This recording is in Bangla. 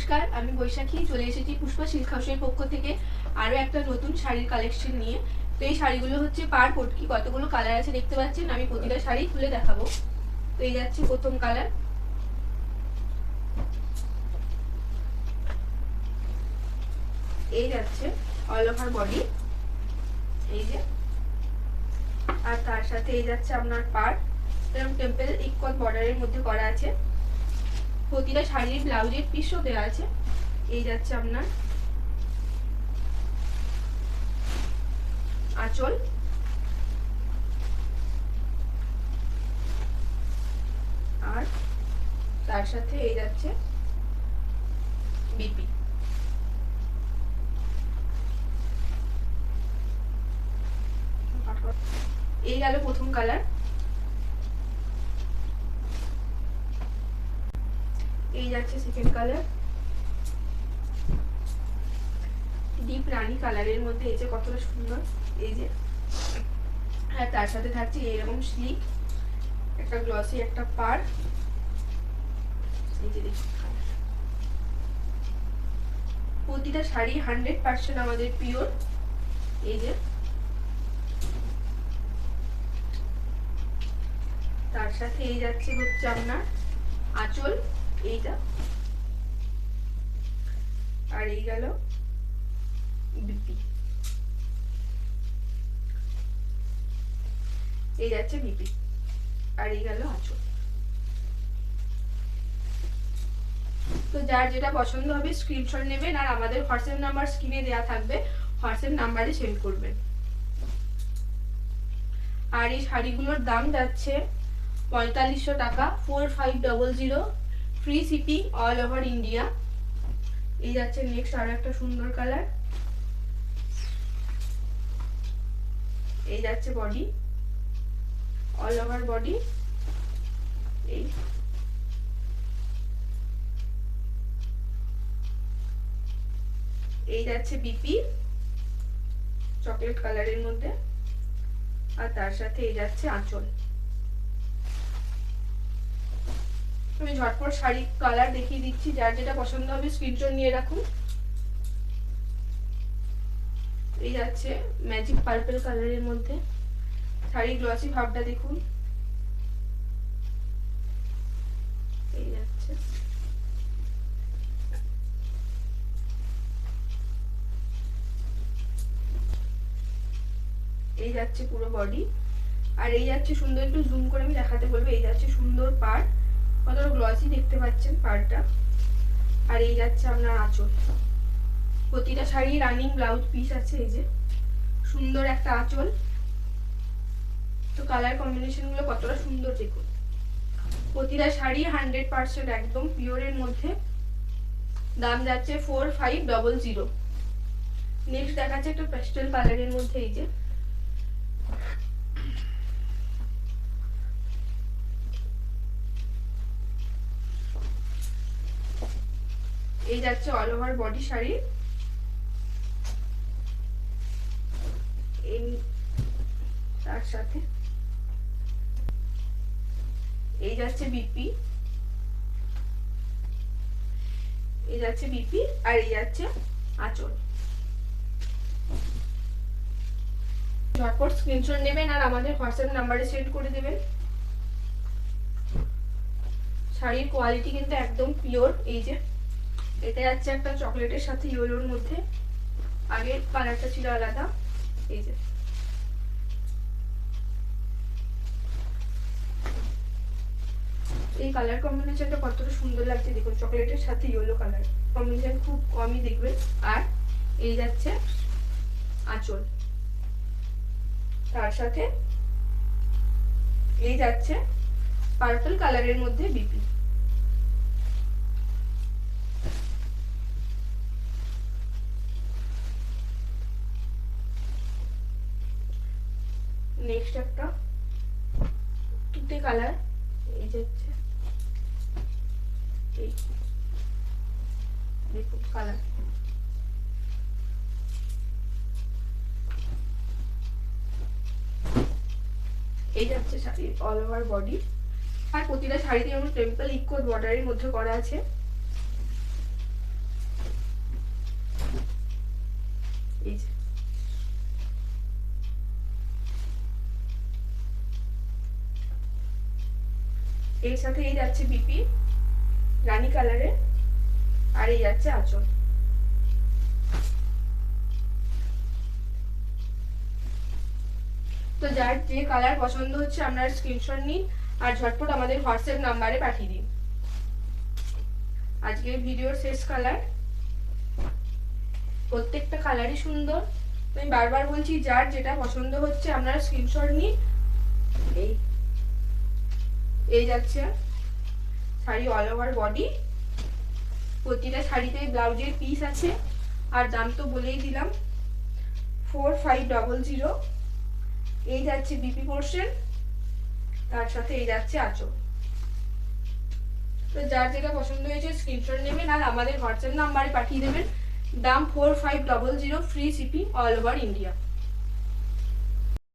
নমস্কার, আমি বৈশাখী, চলে এসেছি পুষ্পা সিল্ক হাউসের পক্ষ থেকে আরও একটা নতুন শাড়ির কালেকশন নিয়ে। তো এই শাড়িগুলো হচ্ছে পার পটকি কতগুলো কালার আছে দেখতে পাচ্ছেন? আমি প্রতিটা শাড়ি খুলে দেখাবো। তো এই যাচ্ছে প্রথম কালার এই যাচ্ছে অল ওভার বডি এই যে। আর তার সাথে এই যাচ্ছে আপনার পার। টেম্পেল ইকুয়াল বর্ডারের মধ্যে করা আছে। প্রতিটা শাড়ির ব্লাউজের পিসও দেওয়া আছে। এই যাচ্ছে আপনার। আঁচল। আর তার সাথে এই যাচ্ছে বিপি। এই গেল প্রথম কালার। এই যাচ্ছে সেকেন্ড কালার ডিপ রানী কালারের মধ্যে এই যে কতটা সুন্দর, এই যে। আর তার সাথে থাকছে এরকম স্লিক একটা গ্লসি একটা পার। এই যে colour। প্রতিটা শাড়ি হান্ড্রেড পার্সেন্ট আমাদের পিওর এই যে। তার সাথে এই যাচ্ছে হচ্ছে আপনার আঁচল। এইটা। আর এই গেল বিপি। এই যাচ্ছে বিপি। আর এই গেল আঁচল। তো যার যেটা পছন্দ হবে স্ক্রিনশট নেবেন আর আমাদের হোয়াটসঅ্যাপ নাম্বার স্ক্রিনে দেওয়া থাকবে। হোয়াটসঅ্যাপ নাম্বারে সেন্ড করবেন। আর এই শাড়িগুলোর দাম যাচ্ছে পঁয়তাল্লিশশো টাকা four five double zero free shipping all over India এই যাচ্ছে নেক্সট আরও একটা সুন্দর কালার এই যাচ্ছে বডি অল ওভার বডি এই। এই যাচ্ছে বিপি চকলেট কালারের মধ্যে। আর তার সাথে এই যাচ্ছে আঁচল। আমি ঝটপট শাড়ি কালার দেখিয়ে দিচ্ছি, যার যেটা পছন্দ হবে স্ক্রিনশট নিয়ে রাখুন। এই যাচ্ছে ম্যাজিক পার্পল কালারের মধ্যে। শাড়ি গ্লসি ভাবটা দেখুন। এই যাচ্ছে। এই যাচ্ছে পুরো বডি আর এই যাচ্ছে সুন্দর একটু জুম করে আমি দেখাতে বলব, এই যাচ্ছে সুন্দর পাড় কতটা গ্লসি দেখতে পাচ্ছেন পাড়টা? আর এই যাচ্ছে আপনার আঁচল। প্রতিটা শাড়ি রানিং ব্লাউজ পিস আছে এই যে। সুন্দর একটা আঁচল। তো কালার কম্বিনেশনগুলো কতটা সুন্দর দেখুন। প্রতিটা শাড়ি হান্ড্রেড পার্সেন্ট একদম পিওরের মধ্যে। দাম যাচ্ছে four five double zero next দেখাচ্ছে একটা পেস্টেল কালারের মধ্যে এই যে। এই যাচ্ছে অল ওভার বডি শাড়ি। এই তার সাথে। এই যাচ্ছে বিপি এই যাচ্ছে বিপি আর এই যাচ্ছে আঁচল। স্ক্রিনশট নেবেন আর আমাদের হোয়াটসঅ্যাপ নাম্বারে সেন্ড করে দেবেন। শাড়ির কোয়ালিটি কিন্তু একদম পিওর এই যে। এটা যাচ্ছে একটা চকলেটের সাথে ইয়েলোর মধ্যে। আগের কালারটা ছিল আলাদা। এই যে। এই কালার কম্বিনেশনটা কতটা সুন্দর লাগছে দেখুন, চকলেটের সাথে ইয়েলো কালার। কম্বিনেশন খুব কমই দেখবে। আর এই যাচ্ছে আঁচল। তার সাথে এই যাচ্ছে পার্পল কালারের মধ্যে বিপি নেক্সট একটা। তুতে কালার, এই যাচ্ছে দেখুন কালার। এই যাচ্ছে শাড়ির অল ওভার বডি আর প্রতিটা শাড়িতে আমার টেম্পল ইকুয়াল বর্ডারের মধ্যে করা আছে। এই যে। এর সাথে এই যাচ্ছে বিপি রানী কালারে আর এই যাচ্ছে আঁচল। তো যার যে কালার পছন্দ হচ্ছে আপনারা স্ক্রিনশট নিন আর ঝটপট আমাদের হোয়াটসঅ্যাপ নাম্বারে পাঠিয়ে দিন। আজকের ভিডিওর শেষ কালার প্রত্যেকটা কালারই সুন্দর। আমি বারবার বলছি, যার যেটা পছন্দ হচ্ছে আপনারা স্ক্রিনশট নিন। এই এই যাচ্ছে শাড়ি অল ওভার বডি প্রতিটা শাড়িতে ব্লাউজের পিস আছে। আর দাম তো বলেই দিলাম। ফোর ফাইভ ডবল জিরো এই যাচ্ছে বিপি পোর্শন তার সাথে এই যাচ্ছে আঁচল। তো যার যেটা পছন্দ হয়েছে স্ক্রিনশট নেবেন আর আমাদের হোয়াটসঅ্যাপ নাম্বারে পাঠিয়ে দেবেন। দাম four five double zero free shipping all over India